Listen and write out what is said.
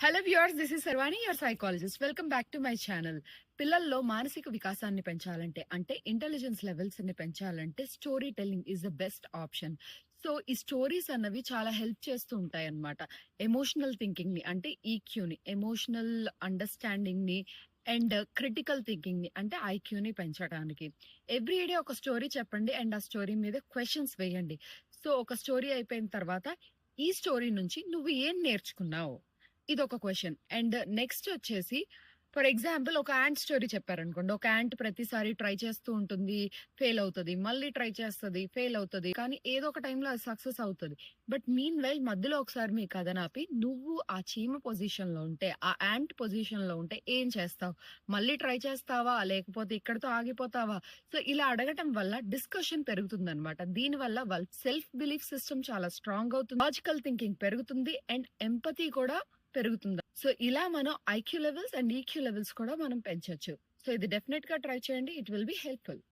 Hello viewers this is Sarvani your psychologist welcome back to my channel పిల్లల్లో మానసిక వికాసాన్ని పెంచాలంటే అంటే ఇంటెలిజెన్స్ లెవెల్స్ని పెంచాలంటే story telling is the best option so ఈ స్టోరీస్ అన్నవి చాలా హెల్ప్ చేస్తూ ఉంటాయి అన్నమాట ఎమోషనల్ థింకింగ్ని అంటే ఈక్యూని ఎమోషనల్ అండర్స్టాండింగ్ని అండ్ క్రిటికల్ థింకింగ్ని అంటే ఐక్యూని పెంచడానికి. ఎవ్రీ డే ఒక స్టోరీ చెప్పండి అండ్ ఆ స్టోరీ మీద క్వశ్చన్స్ వేయండి. సో ఒక స్టోరీ అయిపోయిన తర్వాత ఈ స్టోరీ నుంచి నువ్వు ఏం నేర్చుకున్నావు? ఇది ఒక క్వశ్చన్ అండ్ నెక్స్ట్ వచ్చేసి ఫర్ ఎగ్జాంపుల్ ఒక యాంట్ స్టోరీ చెప్పారనుకోండి. ఒక యాంట్ ప్రతిసారి ట్రై చేస్తూ ఉంటుంది. ఫెయిల్ అవుతుంది. మళ్ళీ ట్రై చేస్తుంది. ఫెయిల్ అవుతుంది. కానీ ఏదో ఒక టైంలో అది సక్సెస్ అవుతుంది. బట్ మీన్ వైల్ మధ్యలో ఒకసారి మీ కథ నాపి నువ్వు ఆ చీమ పొజిషన్లో ఉంటే ఆ యాంట్ పొజిషన్లో ఉంటే ఏం చేస్తావు? మళ్ళీ ట్రై చేస్తావా? లేకపోతే ఇక్కడతో ఆగిపోతావా? సో ఇలా అడగటం వల్ల డిస్కషన్ పెరుగుతుంది అనమాట దీనివల్ల వాళ్ళ సెల్ఫ్ బిలీఫ్ సిస్టమ్ చాలా స్ట్రాంగ్ అవుతుంది. లాజికల్ థింకింగ్ పెరుగుతుంది. అండ్ ఎంపతి కూడా పెరుగుతుంది? సో ఇలా మనం IQ levels and EQ levels కూడా మనం పెంచొచ్చు. సో ఇది డెఫినెట్గా ట్రై చేయండి. It will be helpful.